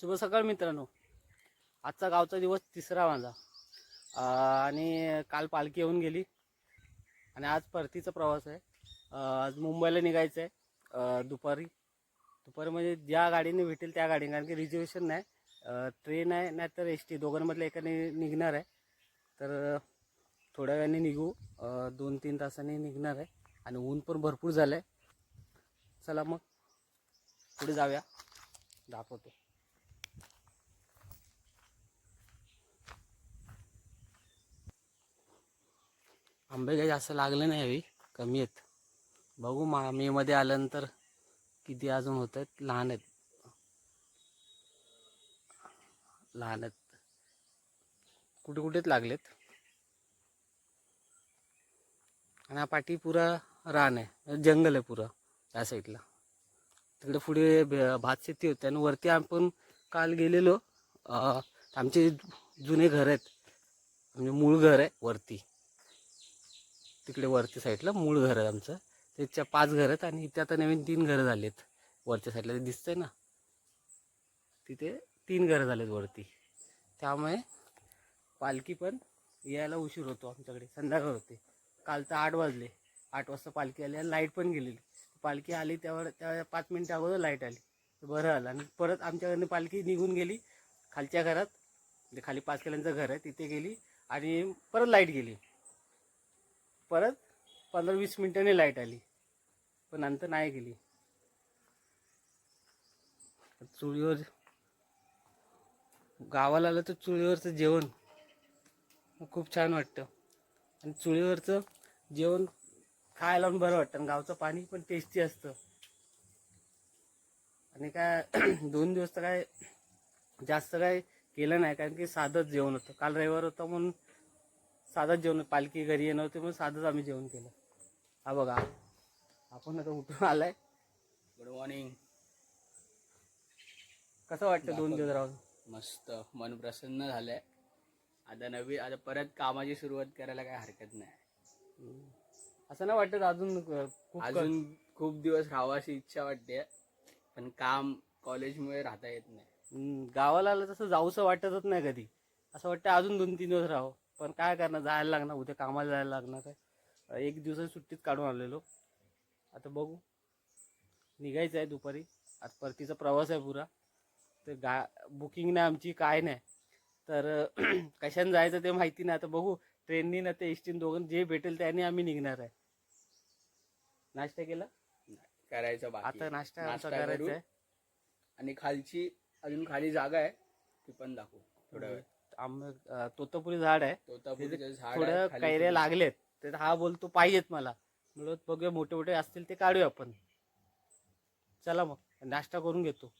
शुभ सकाळ मित्रांनो. आजचा गावचा दिवस तिसरा माझा. आणि काल पालखी येऊन गेली. आणि आज परतीचा प्रवास आहे. आज मुंबईला निघायचं आहे दुपारी. दुपारी म्हणजे ज्या गाडीने भेटेल त्या गाडीने. कारण की रिझर्वेशन नाही. ट्रेन आहे नाहीतर एस टी दोघांमधल्या एकाने निघणार आहे. तर थोड्या वेळाने निघू. दोन तीन तासाने निघणार आहे. आणि ऊन पण भरपूर झालं आहे चला मग. पुढे जाऊया. दाखवतो. आंबे काही जास्त लागले नाही हवी कमी आहेत. बघू मा मे मध्ये आल्यानंतर किती अजून होत आहेत लहान आहेत. लहान आहेत. कुठे कुठेच लागलेत. आणि हा पाठी पुरा रान आहे जंगल आहे पुरा त्या साईडला. तिकडे पुढे भे- भात शेती होते आणि वरती आपण काल गेलेलो आमचे जुने घर आहेत. म्हणजे मूळ घर आहे वरती. तिकडे वरच्या साईडला मूळ घर आहे आमचं. त्याच्या पाच घर आहेत आणि इथे आता नवीन तीन घरं झालेत. वरच्या साईडला ते दिसतंय ना तिथे तीन घरं झालेत वरती. त्यामुळे पालखी पण यायला उशीर होतो आमच्याकडे. संध्याकाळ होते. काल तर आठ वाजले. आठ वाजता पालखी आली आणि लाइट पण गेलेली. पालखी आली त्यावर त्या पाच मिनिटं अगोदर लाइट आली. तर बरं आलं. आणि परत आमच्याकडनं पालखी निघून गेली खालच्या घरात. म्हणजे खाली पाच किल्यांचं घर आहे. तिथे गेली आणि परत लाइट गेली. परत पंधरा वीस मिनिटांनी लाइट आली. पण नंतर नाही गेली. चुलीवर गावाला आलं तर चुलीवरचं जेवण खूप छान वाटतं. आणि चुलीवरचं जेवण खायला पण बरं वाटतं. आणि गावचं पाणी पण टेस्टी असतं. आणि काय दोन दिवस तर काय जास्त काय केलं नाही. कारण की साधंच जेवण होतं. काल रविवार होता म्हणून साधंच जेवण पालखी घरी येणार होती म्हणून साधंच आम्ही जेवण केलं. हा बघा आपण आता उठून आलाय. गुड मॉर्निंग कसं वाटतं दोन दिवस राहून? मस्त मन प्रसन्न झालंय. आता नवी आता परत कामाची सुरुवात करायला काय हरकत नाही. असं नाही वाटत अजून खूप अजून खूप दिवस राहावं अशी इच्छा वाटते पण काम कॉलेजमुळे राहता येत नाही. गावाला आलं तसं जाऊसं वाटतच नाही कधी. असं वाटतं अजून दोन तीन दिवस राहावं. पण काय करणार जायला लागणार उद्या कामाला जायला लागणार आहे. अं, एक दिवसाची सुट्टीत काढून आलेलो. आता बघू. निघायचं आहे दुपारी. आज परतीचा प्रवास आहे पुरा. तर गा बुकिंग नाही आमची काय नाही. तर कशाने जायचं ते माहिती नाही. आता बघू. ट्रेननी ना ते एस टीन दोघं जे भेटेल त्याने आम्ही निघणार आहे. नाश्ता केला? करायचं आता नाश्ता नाश्ता करायचा करू. आहे. आणि खालची अजून खाली जागा आहे ती पण दाखवू. थोड्या वेळ. आंबे अं, तोतापुरी झाड आहे. तोतापुरीचं झाड आहे, थोड्या खाली कैऱ्या थोडी- लागलेत. तर हा बोलतो पाहिजेत मला. म्हणलं बघूया मोठे मोठे असतील ते काढूया आपण. चला मग नाश्ता करून घेतो.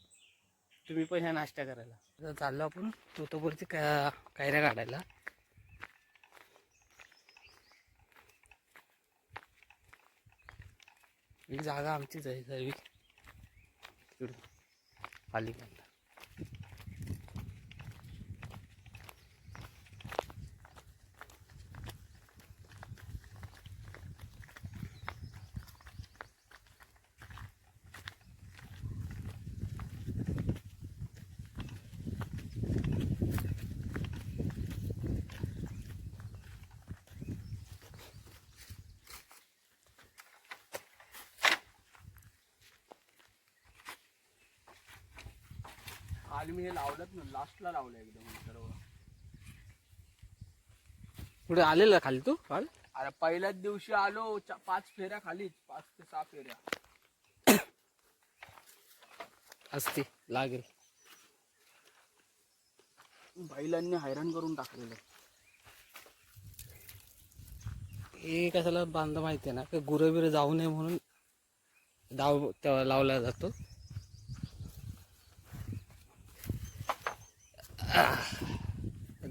तुम्ही पण ह्या नाश्ता करायला. आता चाललो आपण तोतापुरीची कै- कैऱ्या काढायला. ही जागा आमचीच आहे सर्व. इकडून खाली. खाली मी हे लावलंच ना लास्टला लावलं एकदम सर्व. कुठे आलेला खाली तू? काल अरे पहिल्याच दिवशी आलो चा- पाच फेऱ्या खालीच पाच ते सहा फेऱ्या. असते लागेल. बैलांनी हैराण करून टाकलेलं. हे कशाला बांध माहिती आहे ना गुरं बिरं जाऊ नये म्हणून दाव तेव्हा लावला जातो.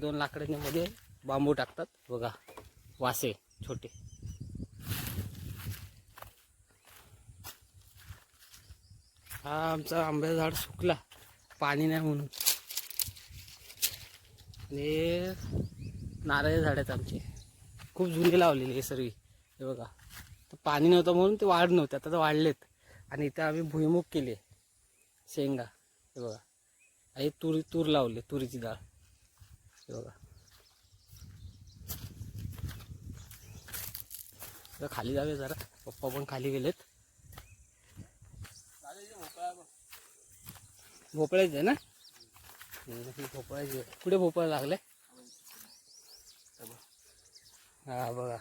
दोन लाकडांच्या बांबू टाकतात. बघा वासे छोटे. हा आमचा आंब्याचं झाड सुकला. पाणी नाही म्हणून. आणि नारळ झाड आहेत आमचे. खूप जुने लावलेले हे सर्व. हे बघा. तर पाणी नव्हतं म्हणून ते वाढ नव्हते. आता तर वाढलेत. आणि इथं आम्ही भुईमुग केले शेंगा. हे बघा. हे तूर तूर लावले तुरीची डाळ. बघा. खाली जाऊया जरा. पप्पा पण खाली गेलेत. भोपळ्याच आहे ना? भोपळ्याच कुठे भोपळा लागले हा बघा.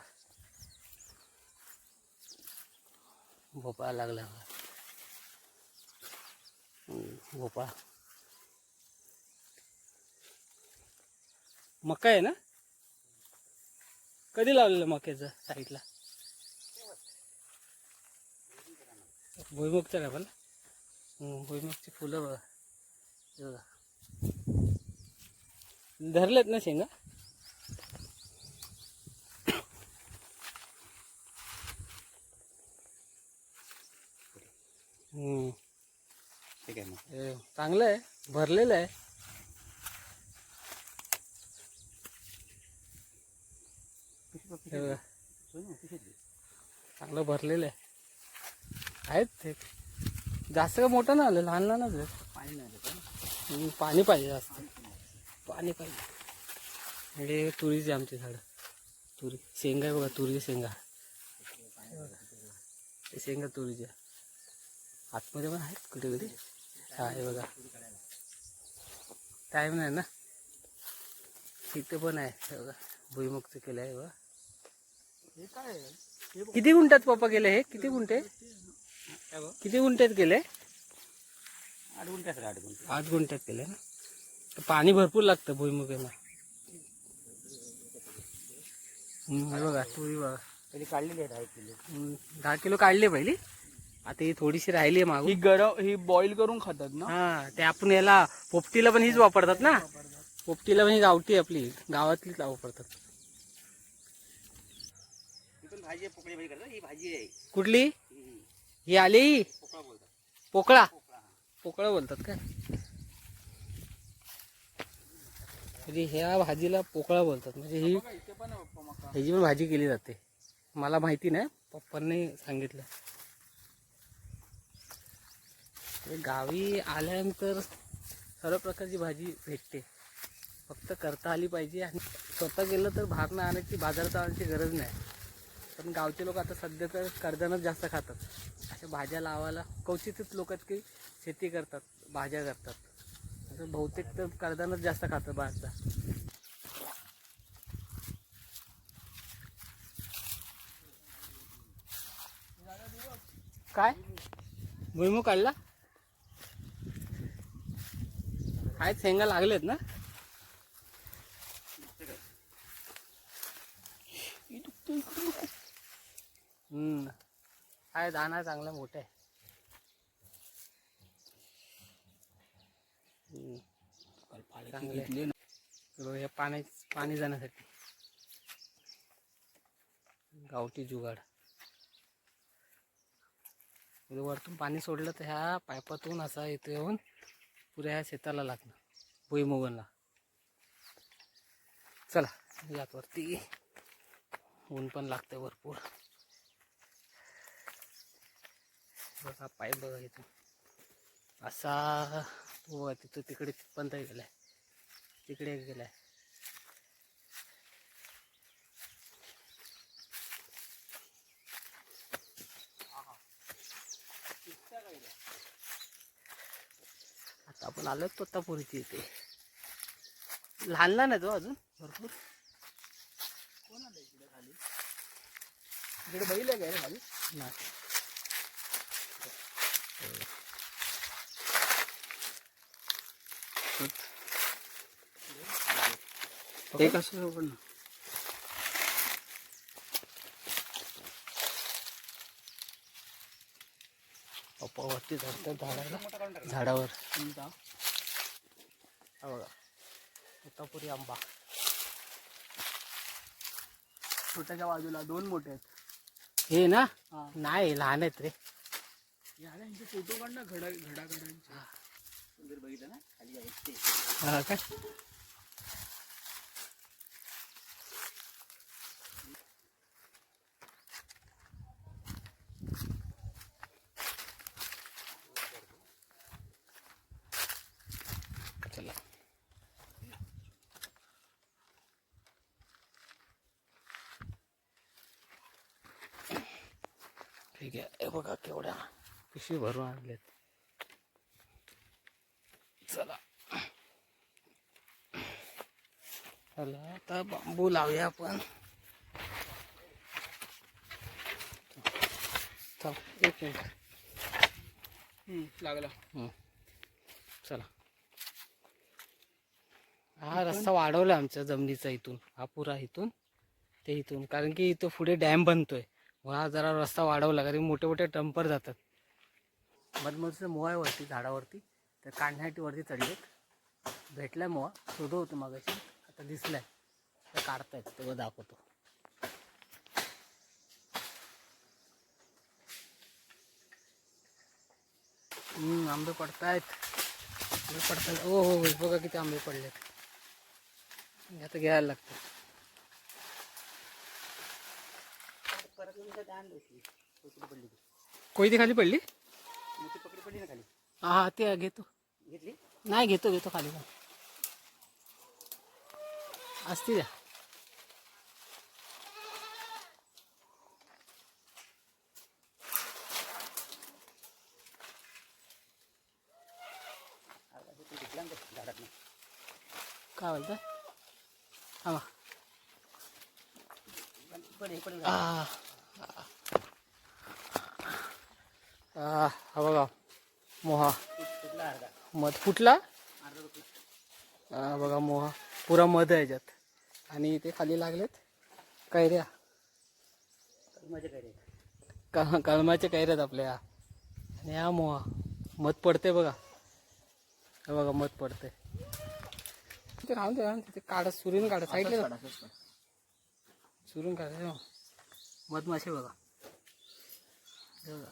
भोपळा लागला. भोपळा. मका आहे ना? कधी लावलेलं मक्याचं साईडला? भुईमुगचं काय पण. भुईमुगची फुलं बघा. बघा. धरलेत ना शेंगा? चांगलं आहे. भरलेलं आहे हे बघा. चांगलं भरलेलं आहे. आहेत ते. जास्त का मोठं ना आलं लहान लहानच आहे पाणी नाही पाणी पाहिजे जास्त. पाणी पाहिजे. हे तुरीचे आमची झाडं. तुरी शेंगा आहे बघा तुरीची शेंगा. बघा. ते शेंगा तुरीच्या. आतमध्ये पण आहेत कुठे कुठे हा हे बघा. टाईम नाही ना? तिथे पण आहे बघा. भुईमुक्त केलं आहे बघा. किती गुंठ्यात पप्पा केले हे? किती गुंठे. किती गुंठ्यात केले आठ गुंठे असेल आठ गुंठे आठ गुंठ्यात केले ना. पाणी भरपूर लागतं भुईमुगाला हे बघा तुरी बघा काढलेली आहे दहा किलो दहा किलो काढले पहिली. आता ही थोडीशी राहिली आहे ही गरम ही बॉईल करून खातात ना? हा ते आपण याला पोपटीला पण हीच वापरतात ना? पोपटीला पण ही गावठी आपली. गावातलीच वापरतात भाजी पोकळी भाजी करतात ही भाजी आहे. कुठली? ही आली? ही? पोकळा बोलतात. पोकळा? पोकळा बोलतात काय म्हणजे ह्या भाजीला पोकळा बोलतात. म्हणजे ही ह्याची पण भाजी केली जाते. मला माहिती नाही पप्पांनी सांगितलं. ते गावी आल्यानंतर सर्व प्रकारची भाजी भेटते. फक्त करता आली पाहिजे आणि स्वतः गेलं तर बाहेरनं आणायची बाजारात आणायची गरज नाही. पण गावचे लोक आता सध्या तर कर्जनच जास्त खातात. अशा भाज्या लावायला क्वचितच लोक आहेत की शेती करतात भाज्या करतात. आता बहुतेक तर कर्जनच जास्त खातात बाहेरचा. काय? भुईमुग काढला आहेत शेंगा लागलेत ना? हम्म. दाणा चांगला मोठा आहे. हे पाणी पाणी जाण्यासाठी. गावठी जुगाड. वरतून पाणी सोडलं तर ह्या पाईपातून असा इथे येऊन पुऱ्या ह्या शेताला लागणार भुईमुगनला चला यात वरती ऊन पण लागते भरपूर. बघा पाईप बघा इथून असा तो तिथं तिकडे तिथपर्यंत गेलाय. तिकडे गेलाय. आता आपण आलो तोतापुरीची इथे. लहान लहान आहे तो अजून भरपूर. इकडे बैल आहे का रे खाली? नाही. ते कसं पण पप्पा वरती चढतात झाडाला. झाडावर. हा बघा. तोतापुरी आंबा. छोट्याच्या बाजूला दोन मोठे आहेत. हे ना? नाही लहान आहेत रे. यांचे फोटो काढ ना घडा घडा घडांचे सुंदर बघितलं ना? खाली हा काय? ठीक आहे हे बघा केवढ्या पिशवी भरून आणलेत चला चला आता बांबू लावूया आपण एक मिनिट लागला हं. चला हा रस्ता वाढवला आमच्या जमिनीचा इथून हा पुरा इथून ते इथून कारण की इथं पुढे डॅम बनतोय हा जरा रस्ता वाढवला कारण मोठे मोठे टंपर जातात. मधमधचं मोहा आहे वरती झाडावरती तर काढण्यासाठी वरती चढलेत. भेटला मोहा. शोधत होतो मागाशी. आता दिसलाय. तर काढतायत. तेव्हा दाखवतो. हम्म, आंबे पडतायत. आंबे पडतायत. ओ हो बघा किती आंबे पडलेत. आता घ्यायला लागतं कोयती खाली पडली? पकडी पडली ना खाली हा हा ते घेतो. घेतली? नाही घेतो घेतो खाली पण. असती द्या झाडात काय बोलताय थांबा पडे पडे आ, आ, हा बघा मोहा कुठला अर्धा हा बघा मोहा. पुरा मध आहे याच्यात. आणि ते खाली लागलेत. कैऱ्या. माझ्या काय रे क कळमाच्या कैऱ्यात आपल्या. आणि हा मोहा. मध पडते बघा. हे बघा मध पडते ते राहून दे राहून दे. ते काढा सुरून काढा. साईडला सुरून काढा. हे. मधमाशी बघा. हे बघा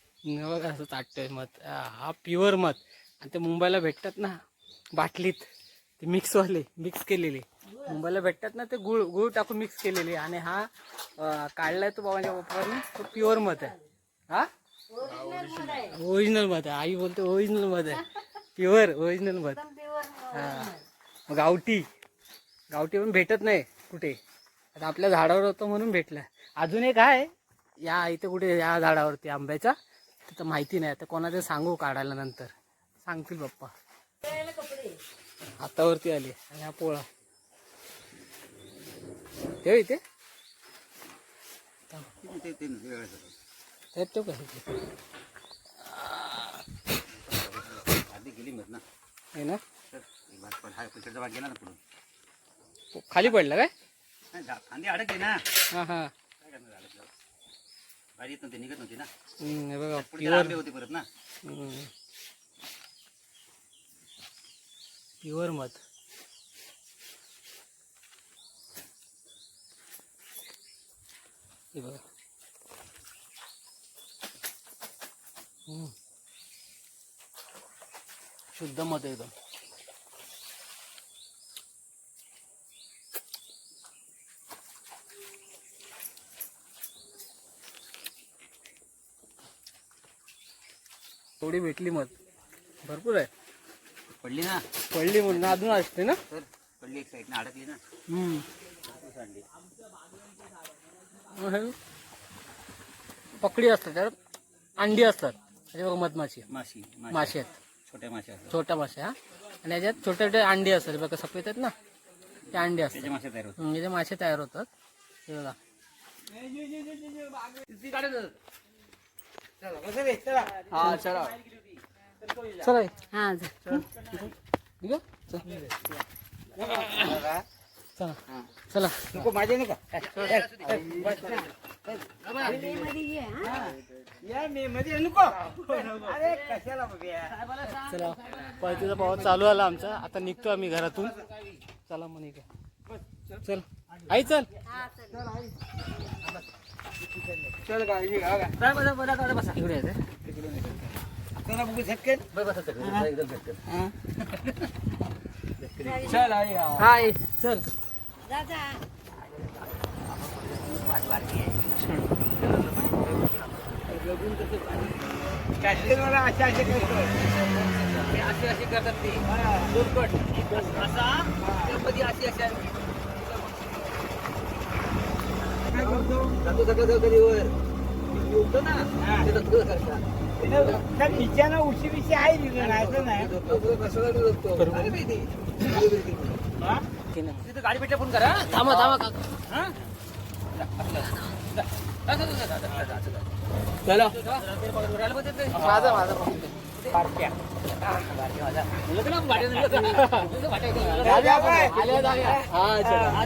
हे बघा असं ताटतंय मध. हा प्युअर मध. आणि ते मुंबईला भेटतात ना बाटलीत. ते मिक्सवाले मिक्स केलेले. मुंबईला भेटतात ना ते गुळ गुळ टाकून मिक्स केलेले. आणि हा काढलाय तो बाबांच्या पप्पाने तो प्युअर मध आहे. हा? ओरिजिनल मध आहे. आई बोलते ओरिजिनल मध आहे. प्युअर ओरिजिनल मध. हा. गावठी. गावठी पण भेटत नाही कुठे. आता आपल्या झाडावर होतं म्हणून भेटलं. अजून एक आहे या इथे कुठे या झाडावरती आंब्याच्या तिथं माहिती नाही. आता कोणाला सांगू काढायला नंतर. सांगतील पप्पा. हातावरती आली. आणि हा पोळा. ठेव इथे. ते ते वेगळं ठेव ठेव का ना हे खाली पडला काय? फांदी अडकली ना. हा हा. काय करणार अडकलं गाडी येत नव्हती निघत नव्हती ना. हम्म, हे बघा पुढे त्याला प्युअर आंबे होते परत ना. प्युअर मध. हे बघा. हम्म. शुद्ध मध एकदम. थोडी भेटली मध भरपूर आहे. पडली ना? पडली म्हणून अजून असते ना? तर पडली एक साईडने अडकली ना? हम्म. भरपूर सांडली मग हे पकडी असतात त्यात. अंडी असतात. त्याच्या बघा मधमाशी. माशी मासे आहेत. छोट्या माश्या असतात. छोट्या मासे हा. आणि याच्यात छोटे छोटे अंडी असतात. बघा सफेद आहेत ना? ते अंडी असतात. त्याच्या माश्या तयार होतात. हम्म, याचे मासे तयार होतात. हे बघा. हा चला. चला. हे. हा ठीक आहे चल. चला. चला. नको माझे नाही का? या मी मध्ये नको. अरे कशाला बघूया चला. परतीचा पाऊस चालू आला आमचा. आता निघतो आम्ही घरातून. चला मग निघा. चल. आई चल. चल गाडी बसा बसा बसा बसा. इकडे येते चला. बघू झटकन. बसा एकदम चल आई हा. हाय चल. काश्मीरवाला अशा अशा करतो. अशी अशी करतात ती. दुर्गट असा? त्यामध्ये अशी अशी काय करतो जातो सकाळ जाऊ कधी वर उठतो ना ते सकाळचा. त्या बिचाना उशी बिशी आहे तिथे नाही तर नाही कशासाठी झोपतो? काय माहिती? हा? की तिथं गाडी भेटल्या फोन करा थांबा थांबा काका हा? चला. माझा माझा. पार्ट्या. मुलं तर ना, भाट्या मुलं तर. मुलं तर भाट्या इथे. राजा काय? आल्या जाऊया. हा चला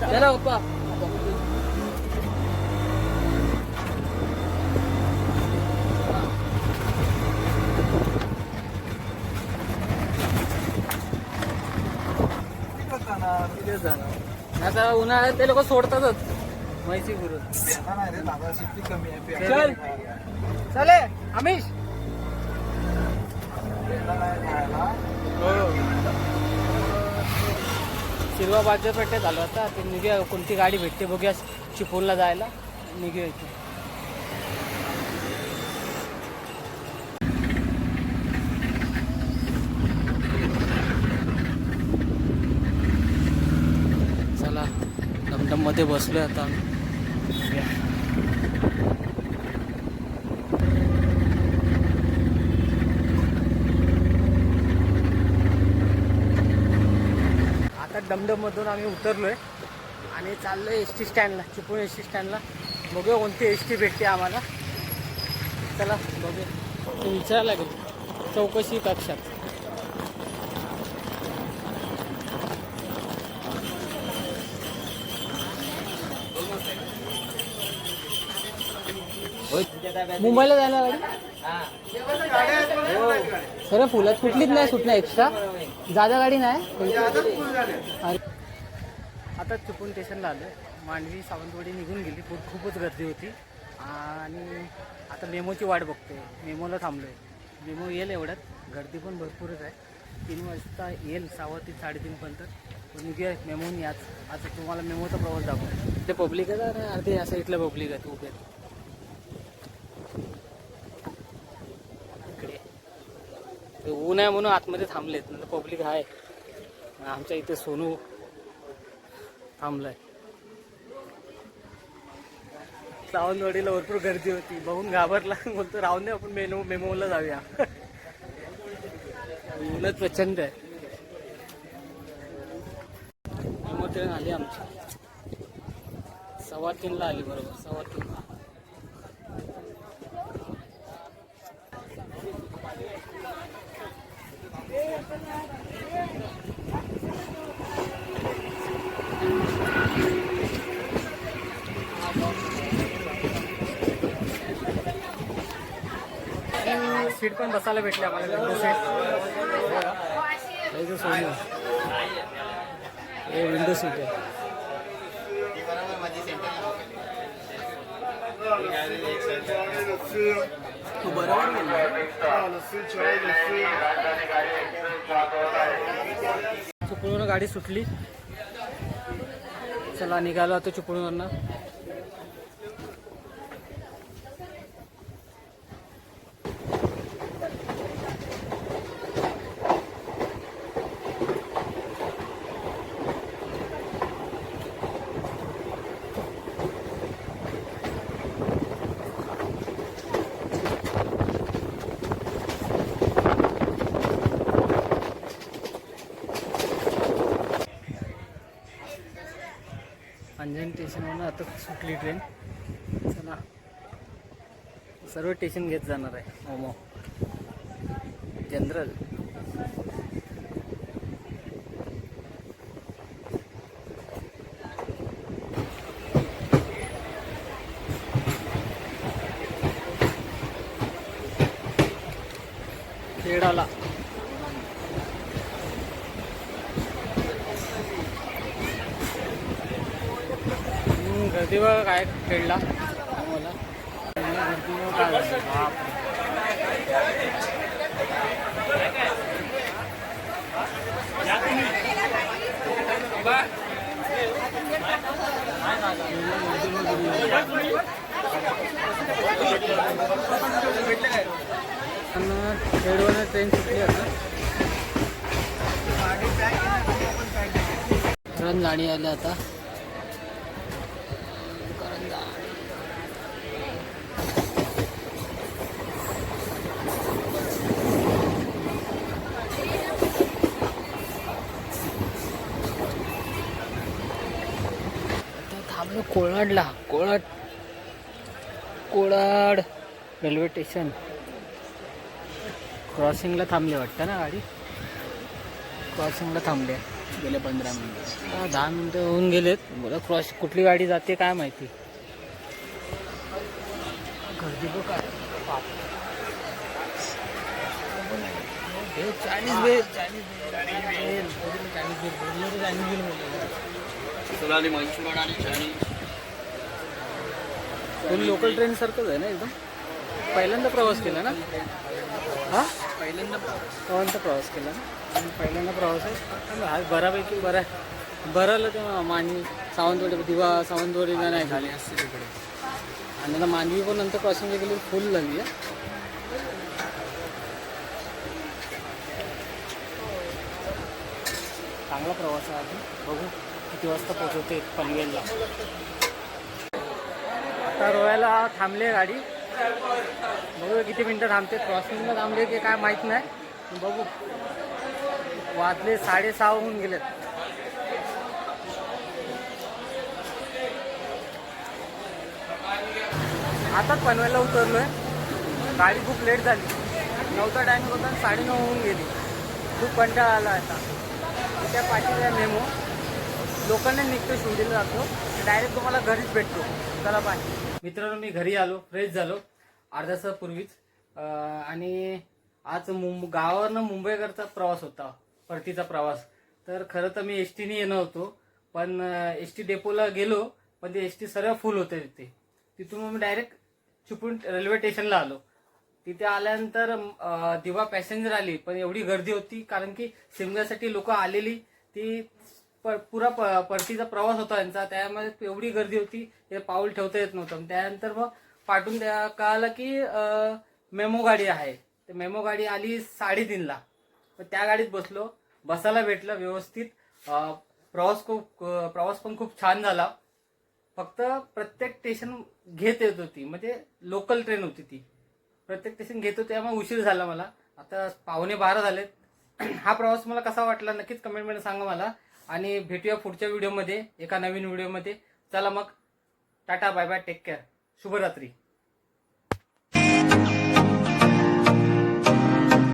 चला, अप्पा. जाणार आता उन्हाळ्यात ते लोक सोडतातच. म्हैसी फिरून. चल. चले अमिश शिरवा बाजारपेठेत आलो आता. ते निघूया कोणती गाडी भेटते बघूया चिपळूणला जायला. निघूया इथे चला मध्ये बसलोय आता. आता डमडम मधून आम्ही उतरलोय आणि चाललोय एस टी स्टँडला चिपळूण एस टी स्टँडला. बघूया कोणती एस टी भेटते आम्हाला. चला बघूया. विचारायला लागेल. चौकशी कक्षात. मुंबईला जायला गाडी सर फुलात कुठलीच नाही सुटणार एक्स्ट्रा जादा गाडी नाही. आता चिपळूण स्टेशनला आलो मांडवी सावंतवाडी निघून गेली. खूप खूपच गर्दी होती. आणि आता मेमोची वाट बघतोय. मेमोला थांबलोय. मेमो येईल एवढ्यात. गर्दी पण भरपूरच आहे. तीन वाजता येईल सहा ते साडेतीनपर्यंत निघूया. मेमोन याच आता तुम्हाला मेमोचा प्रवास दाखव ते पब्लिक आहे ना? अर्धे असं इथलं पब्लिक आहे उभे आहेत. इकडे ते ऊन आहे म्हणून आतमध्ये थांबलेत. म्हणजे पब्लिक आहे आमच्या इथे सोनू थांबलाय. सावंतवाडीला भरपूर गर्दी होती. बघून घाबरला. बोलतो राहून दे आपण मेनो मेमोला जाऊया. ऊनच प्रचंड आहे. मेमो ट्रेन आली आमची. सव्वा तीनला आली बरोबर. सव्वा तीन सीट पण बसायला भेटली आम्हाला विंडो सीट सोनी हे। विंडो सीट आहे तू बरोबर चुपळून गाडी सुटली. चला निघालो आता चुपळून अंजन स्टेशनवरून आता सुटली ट्रेन. चला. सर्व स्टेशन घेत जाणार आहे मोमो. जनरल खेळाला हम्म, गर्दी बघा काय खेळला? मला ट्रेन सुटली आता रन गाडी आली आता आलो कोळाडला कोळाड कोळाड रेल्वे स्टेशन. क्रॉसिंगला थांबले वाटतं ना गाडी? क्रॉसिंगला थांबले. गेले पंधरा मिनिटं. हा, दहा मिनटं होऊन गेलेत. बोला क्रॉस कुठली गाडी जाते काय माहिती? गर्दी बघा चायनीज बाप. Bhel, Chinese bhel Chinese bhel bhel, Chinese bhel बोललो तर चायनीज भेल बोललो सोलाली मंचुरियन आणि चायनीज. फुल लोकल ट्रेन सारखंच आहे ना एकदम? पहिल्यांदा प्रवास केला ना? हा? पहिल्यांदा पहिल्यांदा प्रवास केला ना? आणि पहिल्यांदा प्रवास आहे. हा बऱ्यापैकी बरं आहे. बरं आलं ते मानवी सावंतवाडी दिवा सावंतवाडीला नाही झाली असते तिकडे. आणि आता मानवी पण नंतर क्रॉसिंग गेली फुल लागली आहे. चांगला प्रवास आहे बघू किती वाजता पोहोचवते पनवेलला. आता रोयाला थांबले गाडी. बघू किती मिनटं थांबते. क्रॉसिंगला थांबले की काय माहीत नाही. बघू. वाजले साडेसहा होऊन गेलेत आताच पनवेलला उतरलोय. गाडी खूप लेट झाली. नऊचा टाइम होता आणि साडेनऊ होऊन गेली. खूप कंटाळा आला आता. त्या पाठीला मेमो. लोकांना निघतो शिवडीला जातो. डायरेक्ट तुम्हाला घरीच भेटतो. चला बाय मित्रांनो मी घरी आलो फ्रेश झालो अर्धा तासापूर्वीच आणि आज मुंब गावावरनं मुंबईकरचा प्रवास होता परतीचा प्रवास. तर खरं तर मी एस टीने येणं होतो पण एस टी डेपोला गेलो पण ते एस टी सर्व फुल होते तिथे. तिथून मग मी डायरेक्ट चुपून रेल्वे स्टेशनला आलो. तिथे आल्यानंतर दिवा पॅसेंजर आली पण एवढी गर्दी होती कारण की शिमग्यासाठी लोक आलेली ती प- पुरा प- परतीचा प्रवास होता त्यांचा त्यामध्ये एवढी गर्दी होती ते पाऊल ठेवता येत नव्हतं. त्यानंतर मग पाठवून द्या कळालं की मेमो गाडी आहे. ते मेमो गाडी आली साडेतीनला. मग त्या गाडीत बसलो बसायला भेटलं व्यवस्थित. प्रवास खूप प्रवास पण खूप छान झाला. फक्त प्रत्येक स्टेशन घेत येत होती. म्हणजे लोकल ट्रेन होती ती. प्रत्येक स्टेशन घेत होती त्यामुळे उशीर झाला मला. आता पावणे बारा झालेत. हा प्रवास मला कसा वाटला नक्कीच कमेंटमध्ये सांगा मला. आणि भेटूया पुढच्या व्हिडिओमध्ये एका नवीन व्हिडिओमध्ये चला मग tata bye bye take care शुभरात्री.